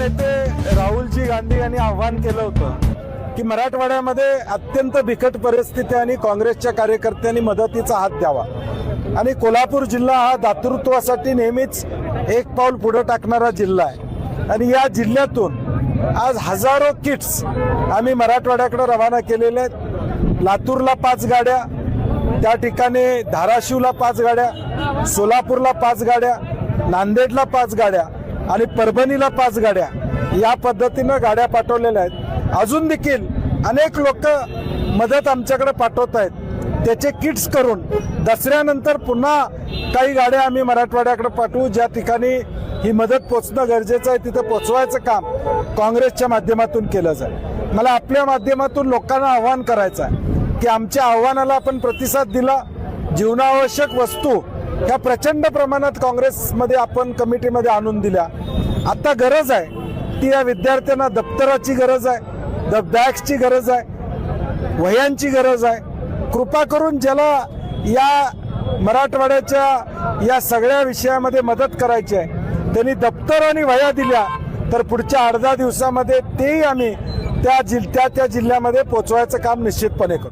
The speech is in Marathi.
नेते राहुलजी गांधी यांनी आव्हान केलं होतं की मराठवाड्यामध्ये अत्यंत बिकट परिस्थिती आणि काँग्रेसच्या कार्यकर्त्यांनी मदतीचा हात द्यावा. आणि कोल्हापूर जिल्हा हा दातृत्वासाठी नेहमीच एक पाऊल पुढे टाकणारा जिल्हा आहे. आणि या जिल्ह्यातून आज हजारो किट्स आम्ही मराठवाड्याकडे रवाना केलेले आहेत. लातूरला पाच गाड्या त्या ठिकाणी धाराशिवला पाच गाड्या सोलापूरला पाच गाड्या नांदेडला पाच गाड्या आणि परभणीला पाच गाड्या या पद्धतीनं गाड्या पाठवलेल्या आहेत. अजून देखील अनेक लोक मदत आमच्याकडे पाठवत आहेत. त्याचे किट्स करून दसऱ्यानंतर पुन्हा काही गाड्या आम्ही मराठवाड्याकडे पाठवू. ज्या ठिकाणी ही मदत पोचणं गरजेचं आहे तिथं पोचवायचं काम काँग्रेसच्या माध्यमातून केलं जाईल. मला आपल्या माध्यमातून लोकांना आव्हान करायचं आहे की आमच्या आव्हानाला आपण प्रतिसाद दिला. जीवनावश्यक वस्तू ह्या प्रचंड प्रमाणात काँग्रेसमध्ये आपण कमिटीमध्ये आणून दिल्या. आता गरज आहे ती या विद्यार्थ्यांना दप्तराची गरज आहे द बॅग्सची गरज आहे वह्यांची गरज आहे. कृपा करून ज्याला या मराठवाड्याच्या या सगळ्या विषयामध्ये मदत करायची आहे त्यांनी दप्तर आणि वह्या दिल्या तर पुढच्या अर्धा दिवसामध्ये तेही आम्ही त्या जिल त्या त्या जिल्ह्यामध्ये पोचवायचं काम निश्चितपणे करू.